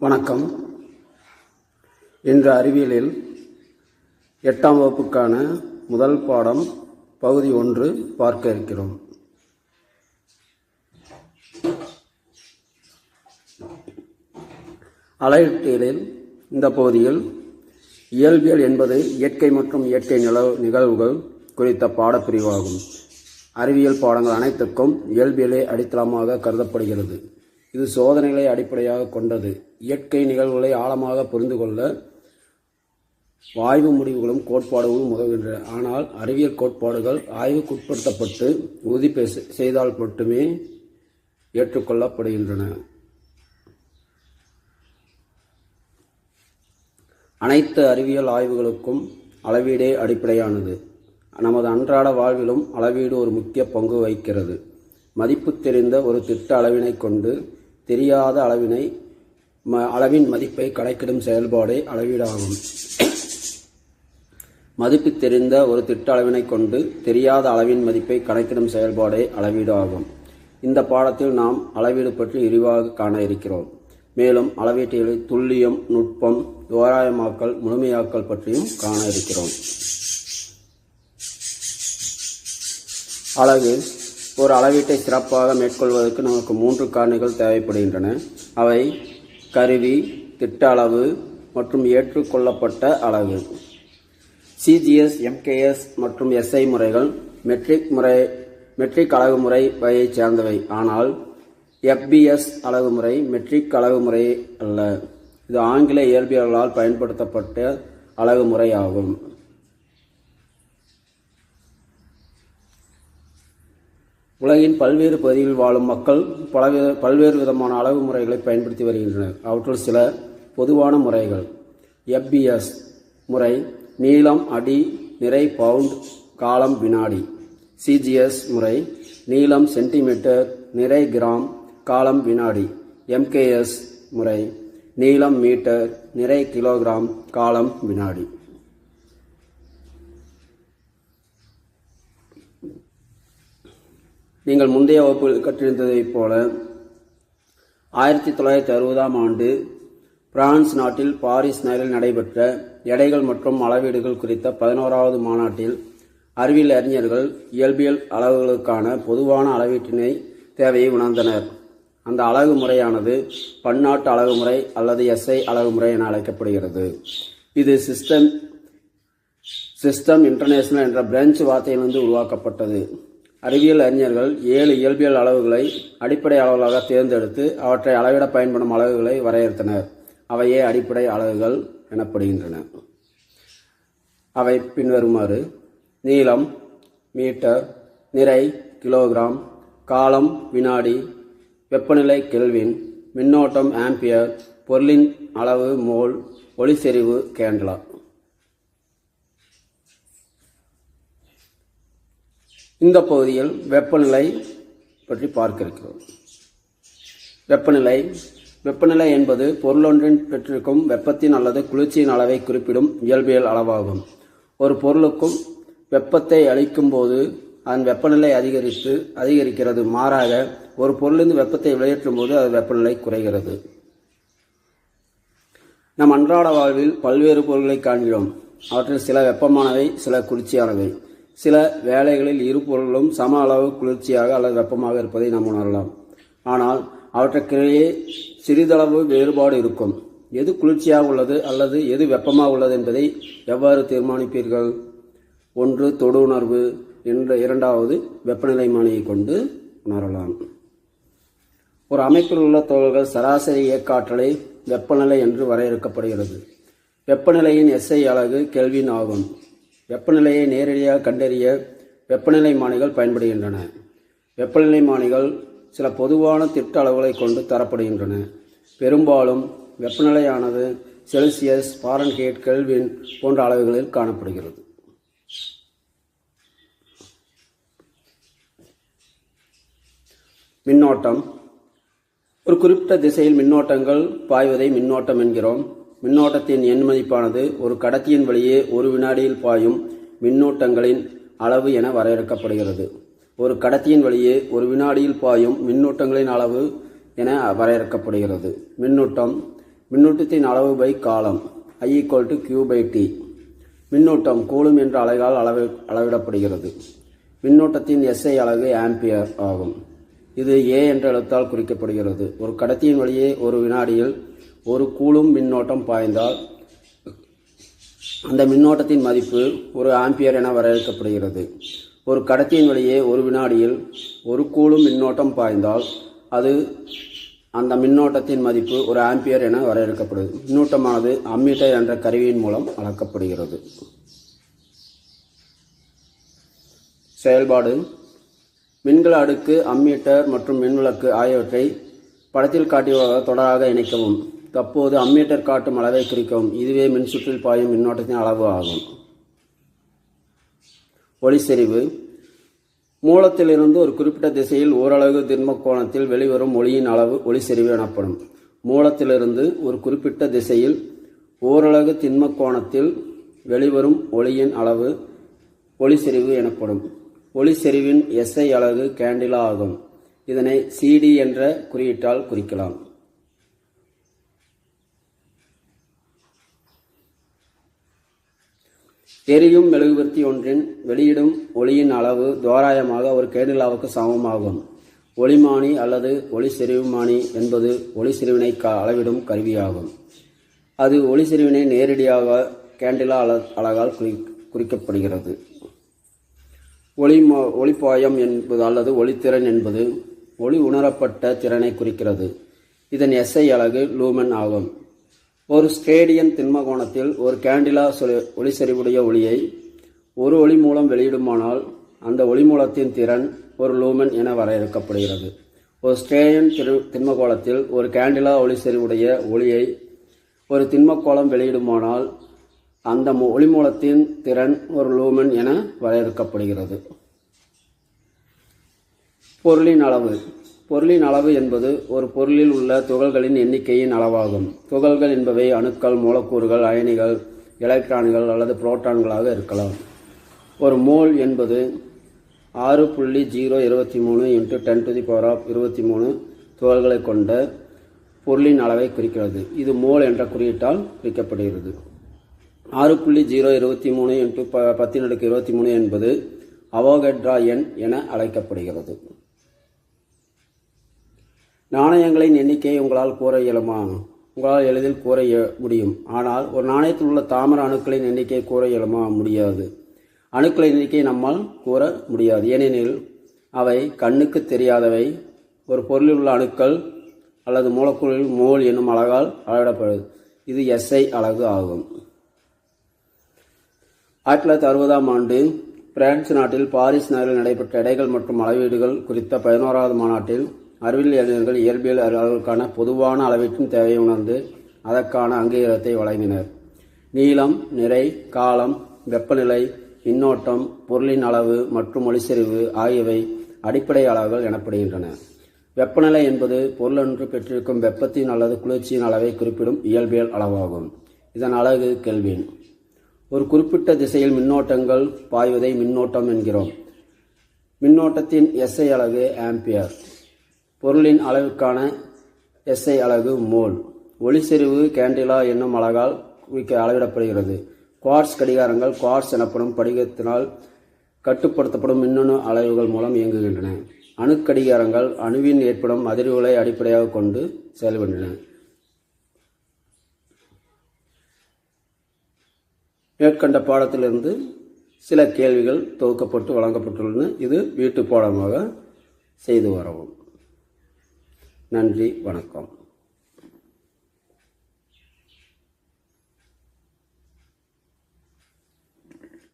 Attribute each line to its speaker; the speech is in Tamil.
Speaker 1: வணக்கம். இன்று அறிவியலில் எட்டாம் வகுப்புக்கான முதல் பாடம் பகுதி ஒன்று பார்க்க இருக்கிறோம். அலையீட்டியலில் இந்த பகுதியில் இயல்பியல் என்பது இயற்கை மற்றும் இயற்கை நிலவு நிகழ்வுகள் குறித்த பாடப்பிரிவாகும். அறிவியல் பாடங்கள் அனைத்துக்கும் இயல்பியலே அடித்தளமாக கருதப்படுகிறது. இது சோதனைகளை அடிப்படையாக கொண்டது. இயற்கை நிகழ்வுகளை ஆழமாக புரிந்து கொள்ள ஆய்வு முடிவுகளும் கோட்பாடுகளும் உதவுகின்றன. ஆனால் அறிவியல் கோட்பாடுகள் ஆய்வுக்குட்படுத்தப்பட்டு உறுதி செய்தால் மட்டுமே ஏற்றுக்கொள்ளப்படுகின்றன. அனைத்து அறிவியல் ஆய்வுகளுக்கும் அளவீடே அடிப்படையானது. நமது அன்றாட வாழ்விலும் அளவீடு ஒரு முக்கிய பங்கு வகிக்கிறது. மதிப்பு தெரிந்த ஒரு திட்ட அளவினை கொண்டு தெரியாத அளவினை ம- அளவின் மதிப்பை கணக்கிடும் செயல்பாடே அளவீடாகும். மதிப்பு தெரிந்த ஒரு திட்ட அளவினை கொண்டு தெரியாத அளவின் மதிப்பை கணக்கிடும் செயல்பாடே அளவீடு ஆகும் இந்த பாடத்தில் நாம் அளவீடு பற்றி விரிவாக காண இருக்கிறோம். மேலும் அளவீட்டில் துல்லியம் நுட்பம் தோராயமாக்கல் முழுமையாக்கல் பற்றியும் காண இருக்கிறோம். அளவு ஒரு அளவீட்டை சிறப்பாக மேற்கொள்வதற்கு நமக்கு மூன்று காரணிகள் தேவைப்படுகின்றன. அவை கருவி திட்ட அளவு மற்றும் ஏற்றுக்கொள்ளப்பட்ட அளவு. சிஜிஎஸ் எம்கேஎஸ் மற்றும் எஸ்ஐ முறைகள் மெட்ரிக் முறை மெட்ரிக் அளவு முறை வகையைச் சேர்ந்தவை. ஆனால் எஃபிஎஸ் அளவு முறை மெட்ரிக் அளவு முறை அல்ல. இது ஆங்கில இயற்பியலால் பயன்படுத்தப்பட்ட அளவு முறை ஆகும். உலகின் பல்வேறு பகுதிகளில் வாழும் மக்கள் பலவித பல்வேறு விதமான அளவு முறைகளை பயன்படுத்தி வருகின்றனர். அவற்றுள் சில பொதுவான முறைகள். எஃபிஎஸ் முறை நீளம் அடி நிறை பவுண்ட் காலம் வினாடி. சிஜிஎஸ் முறை நீளம் சென்டிமீட்டர் நிறை கிராம் காலம் வினாடி. எம்கேஎஸ் முறை நீளம் மீட்டர் நிறை கிலோகிராம் காலம் வினாடி. நீங்கள் முந்தைய வகுப்பில் கற்றிருந்ததைப் போல ஆயிரத்தி தொள்ளாயிரத்தி அறுபதாம் ஆண்டு பிரான்ஸ் நாட்டில் பாரிஸ் நகரில் நடைபெற்ற எடைகள் மற்றும் அளவீடுகள் குறித்த பதினோராவது மாநாட்டில் அறிவியல் அறிஞர்கள் இயல்பியல் அளவுகளுக்கான பொதுவான அளவீட்டினை தேவையை உணர்ந்தனர். அந்த அழகு முறையானது பன்னாட்டு அலகுமுறை அல்லது எஸ்ஐ அலகுமுறை என அழைக்கப்படுகிறது. இது சிஸ்டம் சிஸ்டம் இன்டர்நேஷனல் என்ற பிரெஞ்சு வார்த்தையிலிருந்து உருவாக்கப்பட்டது. அறிவியல் அறிஞர்கள் ஏழு இயல்பியல் அளவுகளை அடிப்படை அளவுகளாக தேர்ந்தெடுத்து அவற்றை அளவிட பயன்படும் அளவுகளை வரையறுத்தனர். அவையே அடிப்படை அளவுகள் எனப்படுகின்றன. அவை பின்வருமாறு. நீளம் மீட்டர் நிறை கிலோகிராம் காலம் வினாடி வெப்பநிலை கெல்வின் மின்னோட்டம் ஆம்பியர் பொருளின் அளவு மோல் ஒளிச்செறிவு கேண்டலா இந்த பகுதியில் வெப்பநிலை பற்றி பார்க்க இருக்கிறோம் வெப்பநிலை வெப்பநிலை என்பது பொருளொன்றின் பெற்றிருக்கும் வெப்பத்தின் அல்லது குளிர்ச்சியின் அளவை குறிப்பிடும் இயல்பியல் அளவாகும். ஒரு பொருளுக்கும் வெப்பத்தை அளிக்கும் போது அதன் வெப்பநிலை அதிகரித்து அதிகரிக்கிறது. மாறாக ஒரு பொருளிலிருந்து வெப்பத்தை வெளியேற்றும் போது அது வெப்பநிலை குறைகிறது. நம் அன்றாட வாழ்வில் பல்வேறு பொருட்களை காண்கிறோம். அவற்றில் சில வெப்பமானவை சில குளிர்ச்சியானவை. சில வேளைகளில் இரு பொருளும் சம அளவு குளிர்ச்சியாக அல்லது வெப்பமாக இருப்பதை நாம் உணரலாம். ஆனால் அவற்றுக்கிடையே சிறிதளவு வேறுபாடு இருக்கும். எது குளிர்ச்சியாக உள்ளது அல்லது எது வெப்பமாக உள்ளது என்பதை எவ்வாறு தீர்மானிப்பீர்கள்? ஒன்று தொடு உணர்வு. என்ற இரண்டாவது வெப்பநிலை மானியை கொண்டு உணரலாம். ஒரு அமைப்பில் உள்ள துகள்கள் சராசரி இயக்க ஆற்றலை வெப்பநிலை என்று வரையறுக்கப்படுகிறது. வெப்பநிலையின் எஸ்ஐ அலகு கெல்வின் ஆகும். வெப்பநிலையை நேரடியாக கண்டறிய வெப்பநிலை மானிகள் பயன்படுகின்றன. வெப்பநிலை மானிகள் சில பொதுவான திட்ட அளவுகளை கொண்டு தரப்படுகின்றன. பெரும்பாலும் வெப்பநிலையானது செல்சியஸ் பாரன்ஹேட் கெல்வின் போன்ற அளவுகளில் காணப்படுகிறது. மின்னோட்டம். ஒரு குறிப்பிட்ட திசையில் மின்னோட்டங்கள் பாய்வதை மின்னோட்டம் என்கிறோம். மின்னோட்டத்தின் எண் மதிப்பானது ஒரு கடத்தியின் வழியே ஒரு வினாடியில் பாயும் மின்னூட்டங்களின் அளவு என வரையறுக்கப்படுகிறது. ஒரு கடத்தியின் வழியே ஒரு வினாடியில் பாயும் மின்னூட்டங்களின் அளவு என வரையறுக்கப்படுகிறது. மின்னூட்டம் மின்னூட்டத்தின் அளவு பை காலம் I equal to Q by T மின்னூட்டம் கூலும் என்ற அலகால் அளவு அளவிடப்படுகிறது. மின்னூட்டத்தின் எஸ்ஐ அலகு ஆம்பியர் ஆகும். இது ஏ என்ற எழுத்தால் குறிக்கப்படுகிறது. ஒரு கடத்தியின் வழியே ஒரு வினாடியில் ஒரு கூலும் மின்னோட்டம் பாய்ந்தால் அந்த மின்னோட்டத்தின் மதிப்பு ஒரு ஆம்பியர் என வரையறுக்கப்படுகிறது. ஒரு கடத்தியின் வழியே ஒரு வினாடியில் ஒரு கூலும் மின்னோட்டம் பாய்ந்தால் அது அந்த மின்னோட்டத்தின் மதிப்பு ஒரு ஆம்பியர் என வரையறுக்கப்படுது மின்னூட்டமானது அம்மீட்டர் என்ற கருவியின் மூலம் அளக்கப்படுகிறது. செயல்பாடு மின்கல அடுக்கு அம்மீட்டர் மற்றும் மின்விளக்கு ஆகியவற்றை படத்தில் காட்டியவாக தொடராக இணைக்கவும். தற்போது அம்மீட்டர் காட்டும் அளவை குறிக்கவும். இதுவே மின்சுற்றில் பாயும் மின்னோட்டத்தின் அளவு ஆகும். ஒளிசெறிவு மூலத்திலிருந்து ஒரு குறிப்பிட்ட திசையில் ஓரளவு திண்ம கோணத்தில் வெளிவரும் ஒளியின் அளவு ஒளிசெறிவு எனப்படும். மூலத்திலிருந்து ஒரு குறிப்பிட்ட திசையில் ஓரளவு திண்ம கோணத்தில் வெளிவரும் ஒளியின் அளவு ஒளிசெறிவு எனப்படும். ஒளிசெறிவின் எஸ்ஐ அலகு கேண்டிலா ஆகும். இதனை சிடி என்ற குறியீட்டால் குறிக்கலாம். எரியும் மெழுகுவர்த்தி ஒன்றின் வெளியிடும் ஒளியின் அளவு தோராயமாக ஒரு கேண்டிலாவுக்கு சமமாகும். ஒளிமானி அல்லது ஒளி செறிவுமானி என்பது ஒளி செறிவினை க அளவிடும் கருவியாகும். அது ஒளி செறிவினை நேரடியாக கேண்டிலா அல அலகால் குறி குறிக்கப்படுகிறது. ஒளி ஒளிப்பாயம் என்பது அல்லது ஒளித்திறன் என்பது ஒளி உணரப்பட்ட திறனை குறிக்கிறது. இதன் எஸ்ஐ அலகு லூமன் ஆகும். ஒரு ஸ்டேடியன் திண்மகோணத்தில் ஒரு கேண்டிலா சொலி- ஒளிசெறிவுடைய ஒளியை ஒரு ஒளி மூலம் வெளியிடுமானால் அந்த ஒளி மூலத்தின் திறன் ஒரு லூமன் என வரையறுக்கப்படுகிறது. ஒரு ஸ்டேடியன் திரு திண்மகோளத்தில் ஒரு கேண்டிலா ஒளி செறிவுடைய ஒளியை ஒரு திண்மக்கோளம் வெளியிடுமானால் அந்த ஒளி மூலத்தின் திறன் ஒரு லூமன் என வரையறுக்கப்படுகிறது. பொருளின் அளவு. பொருளின் அளவு என்பது ஒரு பொருளில் உள்ள துகள்களின் எண்ணிக்கையின் அளவாகும். துகள்கள் என்பவை அணுக்கள் மூலக்கூறுகள் அயனிகள் எலக்ட்ரான்கள் அல்லது புரோட்டான்களாக இருக்கலாம். ஒரு மோல் என்பது ஆறு புள்ளி ஜீரோ இருபத்தி மூணு into ten to the power of இருபத்தி மூணு துகள்களை கொண்ட பொருளின் அளவை குறிக்கிறது. இது மோல் என்ற குறியீட்டால் குறிக்கப்படுகிறது. ஆறு புள்ளி ஜீரோ இருபத்தி மூணு இன்ட்டு ப பத்தின் அடுக்கு இருபத்தி மூணு என்பது அவோகட்ரா எண் என அழைக்கப்படுகிறது. நாணயங்களின் எண்ணிக்கையை உங்களால் கூற இயலுமா? உங்களால் எளிதில் கூற இய- முடியும். ஆனால் ஒரு நாணயத்தில் உள்ள தாமர அணுக்களின் எண்ணிக்கையை கூற இயலுமா? முடியாது. அணுக்களின் எண்ணிக்கையை நம்மால் கூற முடியாது. ஏனெனில் அவை கண்ணுக்கு தெரியாதவை. ஒரு பொருளில் உள்ள அணுக்கள் அல்லது மூலக்கூறில் மோல் என்னும் அழகால் அளவிடப்படுது இது எஸ்ஐ அழகு ஆகும். ஆயிரத்தி தொள்ளாயிரத்தி அறுபதாம் ஆண்டு பிரான்ஸ் நாட்டில் பாரிஸ் நகரில் நடைபெற்ற எடைகள் மற்றும் அளவீடுகள் குறித்த பதினோராவது மாநாட்டில் அறிவியல் இளைஞர்கள் இயற்பியல் அறிஞர்களுக்கான பொதுவான அளவீட்டின் தேவையை உணர்ந்து அதற்கான அங்கீகாரத்தை வழங்கினர். நீளம் நிறை காலம் வெப்பநிலை மின்னோட்டம் பொருளின் அளவு மற்றும் ஒளிச்சரிவு ஆகியவை அடிப்படை அளவுகள் எனப்படுகின்றன. வெப்பநிலை என்பது பொருளொன்று பெற்றிருக்கும் வெப்பத்தின் அல்லது குளிர்ச்சியின் அளவை குறிப்பிடும் இயல்பியல் அளவாகும். இதன் அழகு கெல்வின். ஒரு குறிப்பிட்ட திசையில் மின்னோட்டங்கள் பாய்வதை மின்னோட்டம் என்கிறோம். மின்னோட்டத்தின் எஸ்ஐ அலகு ஆம்பியர். பொருளின் அளவுக்கான எஸ்ஐ அலகு மோல். ஒளிச்செறிவு கேண்டிலா என்னும் அலகால் குறிக்க அளவிடப்படுகிறது. குவார்ட்ஸ் கடிகாரங்கள் குவார்ட்ஸ் எனப்படும் படிகத்தினால் கட்டுப்படுத்தப்படும் மின்னணு அளவுகள் மூலம் இயங்குகின்றன. அணுக்கடிகாரங்கள் அணுவின் ஏற்படும் அதிர்வுகளை அடிப்படையாக கொண்டு செயல்படுகின்றன. மேற்கண்ட பாடத்திலிருந்து சில கேள்விகள் தொகுக்கப்பட்டு வழங்கப்பட்டுள்ளன. இது வீட்டு பாடமாக செய்து வரவும். நன்றி வணக்கம்.